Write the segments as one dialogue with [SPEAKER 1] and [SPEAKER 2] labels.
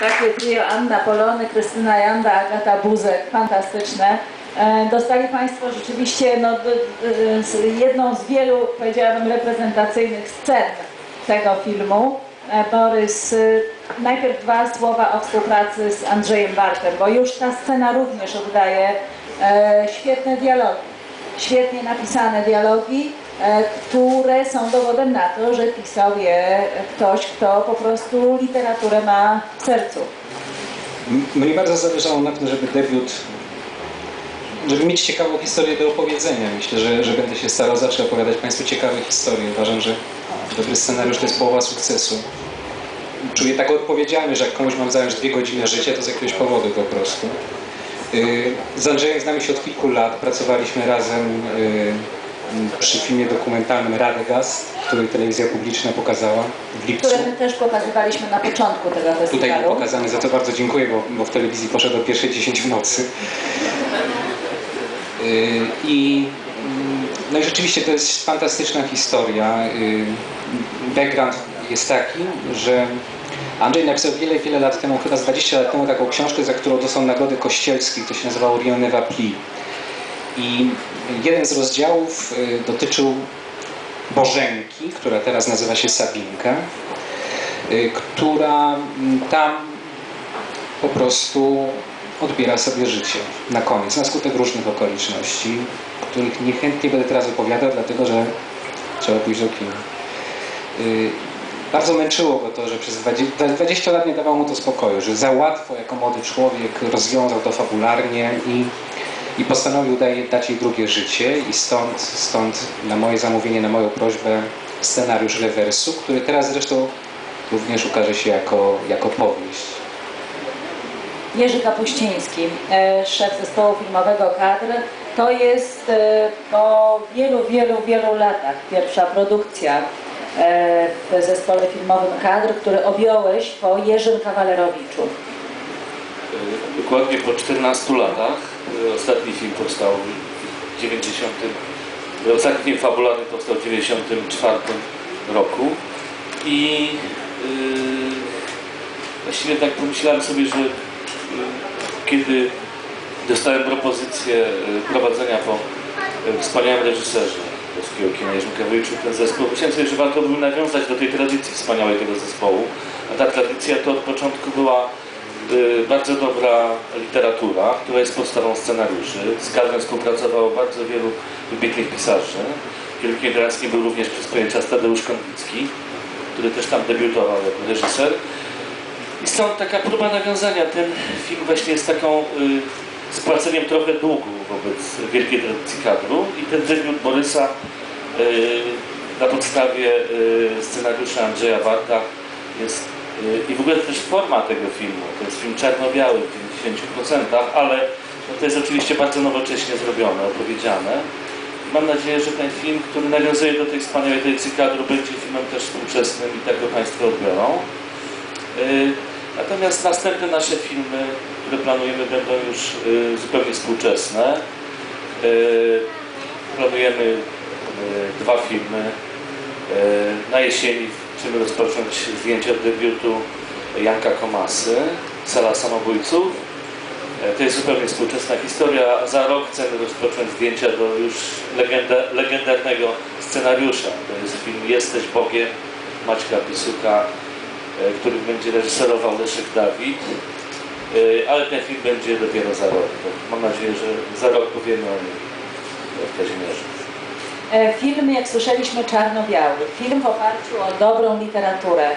[SPEAKER 1] takie trio Anna Polony, Krystyna Janda, Agata Buzek, fantastyczne. E, Dostali Państwo rzeczywiście no, jedną z wielu, powiedziałabym, reprezentacyjnych scen tego filmu. E, Borys, y, najpierw dwa słowa o współpracy z Andrzejem Bartem, bo już ta scena również oddaje e, świetne dialogi, świetnie napisane dialogi, które są dowodem na to, że pisał je ktoś, kto po prostu literaturę ma w sercu.
[SPEAKER 2] Mnie bardzo zależało na tym, żeby debiut, żeby mieć ciekawą historię do opowiedzenia. Myślę, że, że będę się starał zawsze opowiadać Państwu ciekawe historie. Uważam, że dobry scenariusz to jest połowa sukcesu. Czuję taką odpowiedzialność, że jak komuś mam zająć dwie godziny życia, to z jakiegoś powodu po prostu. Yy, Z Andrzejem znamy się od kilku lat. Pracowaliśmy razem yy, przy filmie dokumentalnym Radegast, który telewizja publiczna pokazała w lipcu.
[SPEAKER 1] które my też pokazywaliśmy na początku tego
[SPEAKER 2] Tutaj był
[SPEAKER 1] festiwalu.
[SPEAKER 2] pokazany, za to bardzo dziękuję, bo, bo w telewizji poszedł o pierwszej 10 w nocy. Yy, I, mm, no i rzeczywiście to jest fantastyczna historia. Yy, Background jest taki, że Andrzej napisał wiele, wiele lat temu, chyba z 20 lat temu, taką książkę, za którą dostał nagrody kościelskie, to się nazywało Rien ne va plus. I jeden z rozdziałów yy, dotyczył Bożenki, która teraz nazywa się Sabinka, y, która mm, tam po prostu odbiera sobie życie na koniec, na skutek różnych okoliczności, których niechętnie będę teraz opowiadał, dlatego że trzeba pójść do kina. Y, Bardzo męczyło go to, że przez 20, 20 lat nie dawało mu to spokoju, że za łatwo jako młody człowiek rozwiązał to fabularnie i, i postanowił dać jej drugie życie i stąd, stąd na moje zamówienie, na moją prośbę scenariusz rewersu, który teraz zresztą również ukaże się jako, jako powieść.
[SPEAKER 1] Jerzy Kapuściński, e, szef zespołu filmowego Kadr. To jest e, po wielu, wielu, wielu latach pierwsza produkcja e, w zespole filmowym Kadr, który objąłeś po Jerzym Kawalerowiczu.
[SPEAKER 3] Dokładnie po 14 latach. y, Ostatni film powstał w 90. y, Ostatni film fabularny powstał w 94 roku. I yy, właściwie tak pomyślałem sobie, że y, kiedy dostałem propozycję prowadzenia po wspaniałym reżyserze polskiego kina Jerzym Kawyczu ten zespół, myślałem sobie, że warto by nawiązać do tej tradycji wspaniałej tego zespołu. A ta tradycja to od początku była bardzo dobra literatura, która jest podstawą scenariuszy. Z Kadrem współpracowało bardzo wielu wybitnych pisarzy. Wielkim generalskim był również przez pewien czas Tadeusz który też tam debiutował jako reżyser. I stąd taka próba nawiązania. Ten film właśnie jest taką y, spłaceniem trochę długu wobec wielkiej tradycji kadru i ten debiut Borysa y, na podstawie y, scenariusza Andrzeja Warta jest y, i w ogóle też forma tego filmu. To jest film czarno-biały w 90%, ale no to jest oczywiście bardzo nowocześnie zrobione, opowiedziane. Mam nadzieję, że ten film, który nawiązuje do tej wspaniałej tradycji kadru, będzie filmem też współczesnym i tak go Państwo odbiorą. Y, Natomiast następne nasze filmy, które planujemy, będą już y, zupełnie współczesne. Y, Planujemy dwa filmy. Na jesieni chcemy rozpocząć zdjęcia od debiutu Janka Komasy, Sala Samobójców. Y, To jest zupełnie współczesna historia. Za rok chcemy rozpocząć zdjęcia do już legenda, legendarnego scenariusza. To jest film Jesteś Bogiem Maćka Pisuka e, który będzie reżyserował Leszek Dawid, E, ale ten film będzie dopiero za rok. Mam nadzieję, że za rok powiemy o nim w Kazimierzu.
[SPEAKER 1] E, Film, jak słyszeliśmy, czarno-biały. Film w oparciu o dobrą literaturę.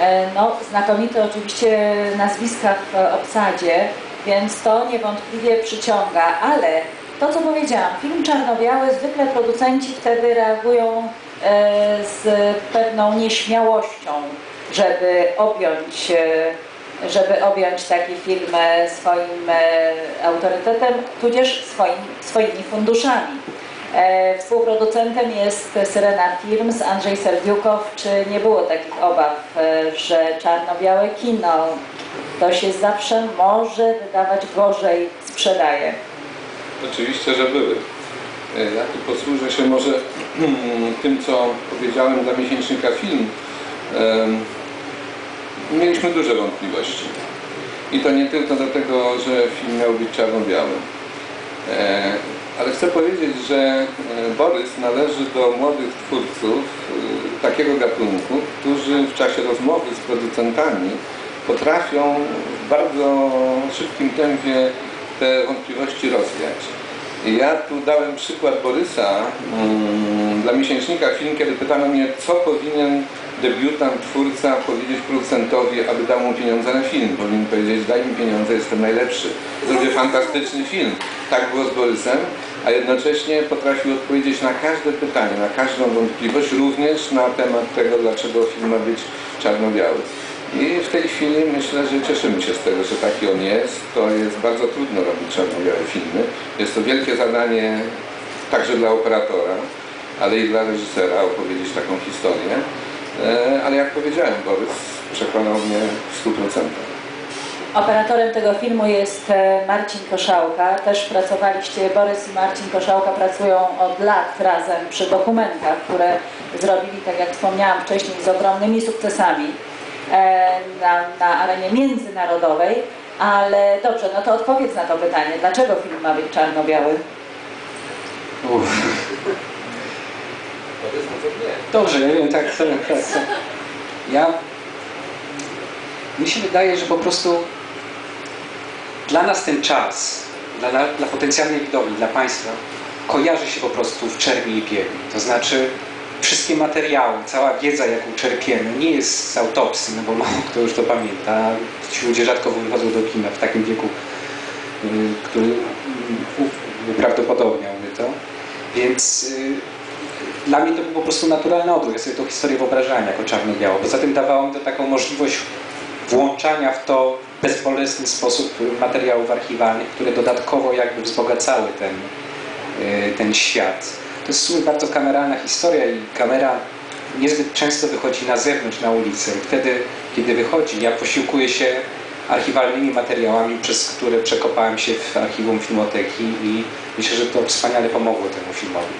[SPEAKER 1] E, No, znakomite oczywiście nazwiska w obsadzie, więc to niewątpliwie przyciąga, ale to, co powiedziałam, film czarno-biały, zwykle producenci wtedy reagują e, z pewną nieśmiałością, żeby objąć, żeby objąć taki film swoim autorytetem, tudzież swoim, swoimi funduszami. E, Współproducentem jest Syrena Films, Andrzej Serdiukow. Czy nie było takich obaw, e, że czarno-białe kino to się zawsze może wydawać gorzej sprzedaje?
[SPEAKER 4] Oczywiście, że były. E, Ja tu posłużę się może tym, co powiedziałem dla miesięcznika film. Mieliśmy duże wątpliwości. I to nie tylko dlatego, że film miał być czarno-biały. Ale chcę powiedzieć, że e, Borys należy do młodych twórców e, takiego gatunku, którzy w czasie rozmowy z producentami potrafią w bardzo szybkim tempie te wątpliwości rozwiać. Ja tu dałem przykład Borysa mm, dla miesięcznika film, kiedy pytano mnie, co powinien debiutant, twórca powiedzieć producentowi, aby dał mu pieniądze na film. Powinien powiedzieć, daj mi pieniądze, jestem najlepszy. Zrobię fantastyczny film. Tak było z Borysem, a jednocześnie potrafił odpowiedzieć na każde pytanie, na każdą wątpliwość, również na temat tego, dlaczego film ma być czarno-biały. I w tej chwili myślę, że cieszymy się z tego, że taki on jest. To jest bardzo trudno robić czarno-białe filmy. Jest to wielkie zadanie także dla operatora, ale i dla reżysera opowiedzieć taką historię. E, Ale jak powiedziałem, Borys przekonał mnie w 100%.
[SPEAKER 1] Operatorem tego filmu jest e, Marcin Koszałka. Też pracowaliście, Borys i Marcin Koszałka pracują od lat razem przy dokumentach, które zrobili, tak jak wspomniałam wcześniej, z ogromnymi sukcesami e, na, na arenie międzynarodowej. Ale dobrze, no to odpowiedz na to pytanie. Dlaczego film ma być czarno-biały?
[SPEAKER 2] Uff. Dobrze, ja wiem, tak, tak, tak, tak. Ja... Mi się wydaje, że po prostu dla nas ten czas, dla, dla, potencjalnej widowni, dla Państwa, kojarzy się po prostu w czerni i bieli. To znaczy wszystkie materiały, cała wiedza, jaką czerpiemy, nie jest z autopsji, no bo mało kto już to pamięta. Ci ludzie rzadko wychodzą do kina w takim wieku, y, który uprawdopodobniałby to. Więc y, dla mnie to był po prostu naturalny odruch. Ja sobie tą historię wyobrażałem jako czarno-biało. Poza tym dawało mi to taką możliwość włączania w to bezbolesny sposób materiałów archiwalnych, które dodatkowo jakby wzbogacały ten, y, ten świat. To jest bardzo kameralna historia i kamera niezbyt często wychodzi na zewnątrz, na ulicę. I wtedy, kiedy wychodzi, ja posiłkuję się archiwalnymi materiałami, przez które przekopałem się w archiwum Filmoteki i myślę, że to wspaniale pomogło temu filmowi.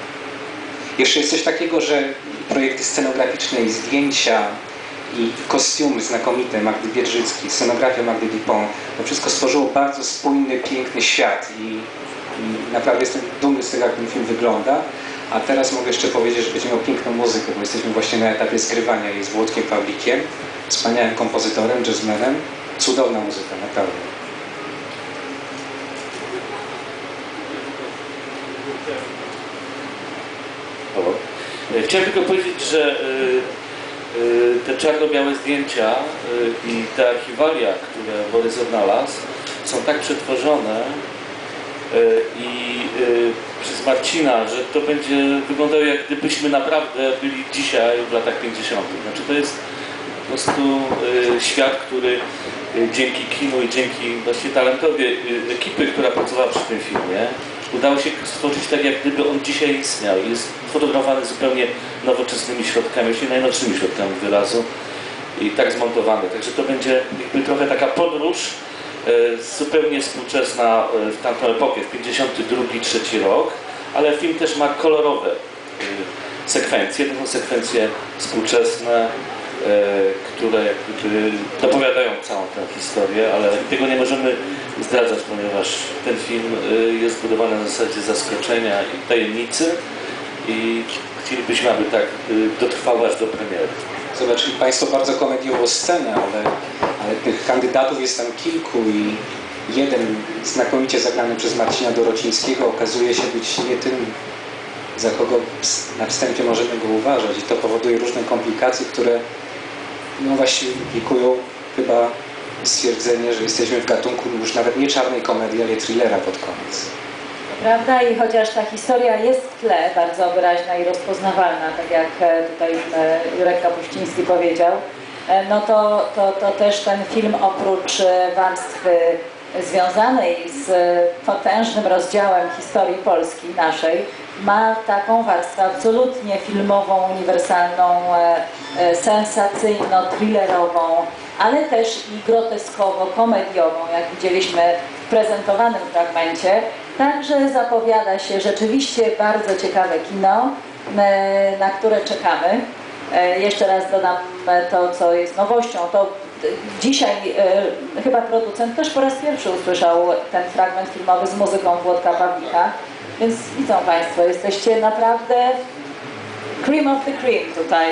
[SPEAKER 2] Jeszcze jest coś takiego, że projekty scenograficzne i zdjęcia i kostiumy znakomite Magdy Biedrzyckiej, scenografia Magdy Dupont, to wszystko stworzyło bardzo spójny, piękny świat i, i naprawdę jestem dumny z tego, jak ten film wygląda. A teraz mogę jeszcze powiedzieć, że będzie miał piękną muzykę, bo jesteśmy właśnie na etapie zgrywania jej z Włodkiem Pawlikiem, wspaniałym kompozytorem, jazzmenem. Cudowna muzyka, naprawdę.
[SPEAKER 3] Halo. E, Chciałem tylko powiedzieć, że y, te czarno-białe zdjęcia y, i te archiwalia, które Borys odnalazł, są tak przetworzone y, i y, przez Marcina, że to będzie wyglądało jak gdybyśmy naprawdę byli dzisiaj w latach 50. Znaczy to jest po prostu y, świat, który y, dzięki kinu i dzięki właśnie talentowi y, ekipy, która pracowała przy tym filmie, udało się stworzyć tak, jak gdyby on dzisiaj istniał. Jest fotografowany zupełnie nowoczesnymi środkami, czyli najnowszymi środkami wyrazu i tak zmontowany. Także to będzie jakby trochę taka podróż e, zupełnie współczesna e, w tamtą epokę, w 52-3 rok, ale film też ma kolorowe e, sekwencje. To są sekwencje współczesne, e, które jakby dopowiadają całą tę historię, ale tego nie możemy zdradzać, ponieważ ten film e, jest budowany na zasadzie zaskoczenia i tajemnicy i chcielibyśmy, aby tak e, dotrwał aż do premiery.
[SPEAKER 2] Zobaczyli Państwo bardzo komediową scenę, ale, ale tych kandydatów jest tam kilku i jeden znakomicie zagrany przez Marcina Dorocińskiego okazuje się być nie tym, za kogo na wstępie możemy go uważać i to powoduje różne komplikacje, które no właśnie implikują chyba stwierdzenie, że jesteśmy w gatunku już nawet nie czarnej komedii, ale thrillera pod koniec.
[SPEAKER 1] Prawda? I chociaż ta historia jest w tle bardzo wyraźna i rozpoznawalna, tak jak e, tutaj e, Jurek Kapuściński powiedział, e, no to, to, to też ten film oprócz warstwy związanej z potężnym rozdziałem historii Polski naszej, ma taką warstwę absolutnie filmową, uniwersalną, e, e, sensacyjno-thrillerową, ale też i groteskowo-komediową, jak widzieliśmy w prezentowanym fragmencie. Także zapowiada się rzeczywiście bardzo ciekawe kino, e, na które czekamy. Jeszcze raz dodam to, co jest nowością. To dzisiaj chyba producent też po raz pierwszy usłyszał ten fragment filmowy z muzyką Włodka Pawlika. Więc widzą Państwo, jesteście naprawdę cream of the cream tutaj.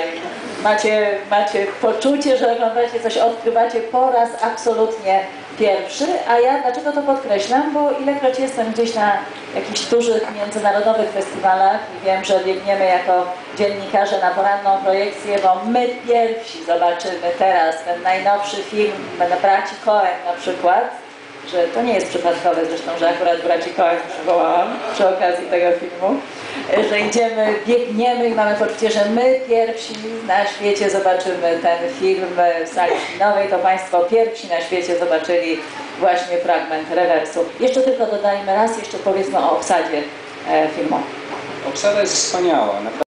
[SPEAKER 1] Macie, macie poczucie, że oglądacie coś, odkrywacie po raz absolutnie pierwszy, a ja dlaczego to podkreślam? Bo ilekroć jestem gdzieś na jakichś dużych międzynarodowych festiwalach i wiem, że biegniemy jako dziennikarze na poranną projekcję, bo my pierwsi zobaczymy teraz ten najnowszy film braci Cohen na przykład, że to nie jest przypadkowe zresztą, że akurat braci Cohen przywołałam przy okazji tego filmu, że idziemy, biegniemy i mamy poczucie, że my pierwsi na świecie zobaczymy ten film w sali kinowej, to Państwo pierwsi na świecie zobaczyli właśnie fragment rewersu. Jeszcze tylko dodajmy raz, jeszcze powiedzmy o obsadzie e, filmu.
[SPEAKER 2] Obsada jest wspaniała.